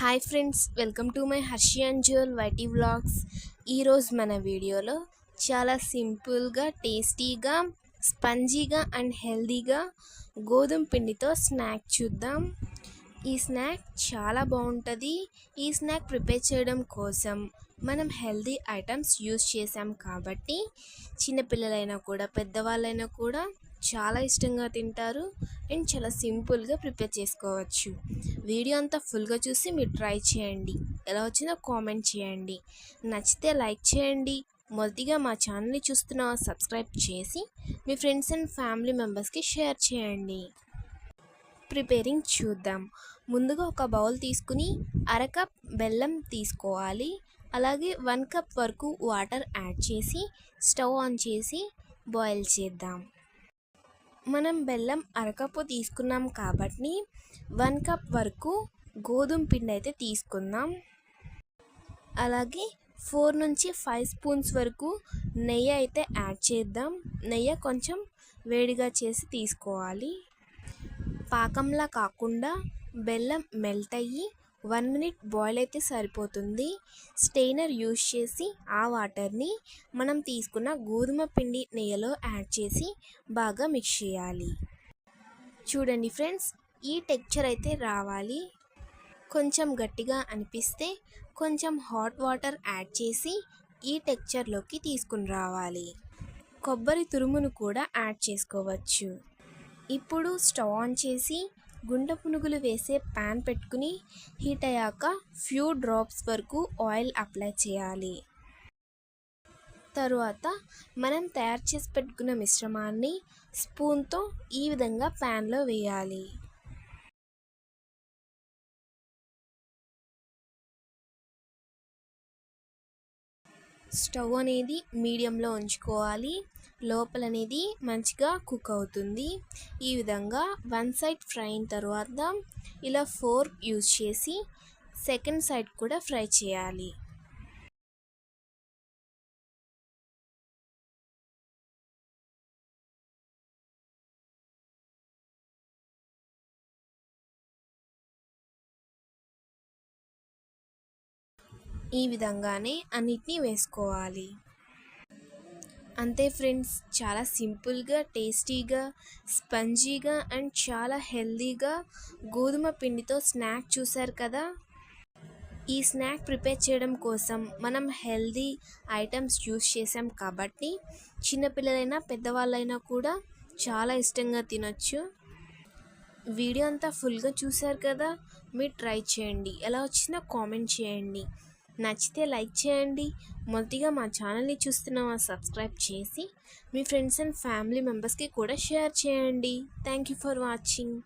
Hi friends welcome to my Harshi and jewel YT vlogs ఈరోజు మన వీడియోలో చాలా సింపుల్గా టేస్టీగా స్పంజీగా అండ్ హెల్దీగా గోధుమ పిండితో స్నాక్ చూద్దాం. ఈ స్నాక్ చాలా బాగుంటుంది. ఈ స్నాక్ ప్రిపేర్ చేయడం కోసం మనం హెల్దీ ఐటమ్స్ యూస్ చేసాం కాబట్టి చిన్నపిల్లలైనా కూడా పెద్దవాళ్ళైనా కూడా చాలా ఇష్టంగా తింటారు అండ్ చాలా సింపుల్గా ప్రిపేర్ చేసుకోవచ్చు. వీడియో అంతా ఫుల్గా చూసి మీరు ట్రై చేయండి. ఎలా వచ్చిందో కామెంట్ చేయండి. నచ్చితే లైక్ చేయండి. మొదటిగా మా ఛానల్ని చూస్తున్న సబ్స్క్రైబ్ చేసి మీ ఫ్రెండ్స్ అండ్ ఫ్యామిలీ మెంబర్స్కి షేర్ చేయండి. ప్రిపేరింగ్ చూద్దాం. ముందుగా ఒక బౌల్ తీసుకుని అర కప్ బెల్లం తీసుకోవాలి. అలాగే వన్ కప్ వరకు వాటర్ యాడ్ చేసి స్టవ్ ఆన్ చేసి బాయిల్ చేద్దాం. మనం బెల్లం అరకప్పు తీసుకున్నాం కాబట్టి వన్ కప్ వరకు గోధుమ పిండి అయితే తీసుకుందాం. అలాగే ఫోర్ నుంచి ఫైవ్ స్పూన్స్ వరకు నెయ్యి అయితే యాడ్ చేద్దాం. నెయ్యి కొంచెం వేడిగా చేసి తీసుకోవాలి. పాకంలా కాకుండా బెల్లం మెల్ట్ అయ్యి వన్ మినిట్ బాయిల్ అయితే సరిపోతుంది. స్టెయినర్ యూస్ చేసి ఆ వాటర్ని మనం తీసుకున్న గోధుమ పిండి నెయ్యలో యాడ్ చేసి బాగా మిక్స్ చేయాలి. చూడండి ఫ్రెండ్స్ ఈ టెక్చర్ అయితే రావాలి. కొంచెం గట్టిగా అనిపిస్తే కొంచెం హాట్ వాటర్ యాడ్ చేసి ఈ టెక్చర్లోకి తీసుకుని రావాలి. కొబ్బరి తురుమును కూడా యాడ్ చేసుకోవచ్చు. ఇప్పుడు స్టవ్ ఆన్ చేసి గుండె పునుగులు వేసే ప్యాన్ పెట్టుకుని హీట్ అయ్యాక ఫ్యూ డ్రాప్స్ వరకు ఆయిల్ అప్లై చేయాలి. తరువాత మనం తయారు చేసి పెట్టుకున్న మిశ్రమాన్ని స్పూన్తో ఈ విధంగా ప్యాన్లో వేయాలి. స్టవ్ అనేది మీడియంలో ఉంచుకోవాలి. లోపల అనేది మంచిగా కుక్ అవుతుంది. ఈ విధంగా వన్ సైడ్ ఫ్రై అయిన తర్వాత ఇలా ఫోర్క్ యూజ్ చేసి సెకండ్ సైడ్ కూడా ఫ్రై చేయాలి. ఈ విధంగానే అన్నిటినీ వేసుకోవాలి. అంతే ఫ్రెండ్స్ చాలా సింపుల్గా టేస్టీగా స్పంజీగా అండ్ చాలా హెల్దీగా గోధుమ పిండితో స్నాక్ చూసారు కదా? ఈ స్నాక్ ప్రిపేర్ చేయడం కోసం మనం హెల్దీ ఐటమ్స్ యూస్ చేసాం కాబట్టి చిన్నపిల్లలైనా పెద్దవాళ్ళైనా కూడా చాలా ఇష్టంగా తినొచ్చు. వీడియో అంతా ఫుల్గా చూసారు కదా? మీరు ట్రై చేయండి. ఎలా వచ్చినా కామెంట్ చేయండి. నచ్చితే లైక్ చేయండి. మొదటిగా మా ఛానల్ని చూస్తున్న సబ్స్క్రైబ్ చేసి మీ ఫ్రెండ్స్ అండ్ ఫ్యామిలీ మెంబర్స్కి కూడా షేర్ చేయండి. Thank you for watching.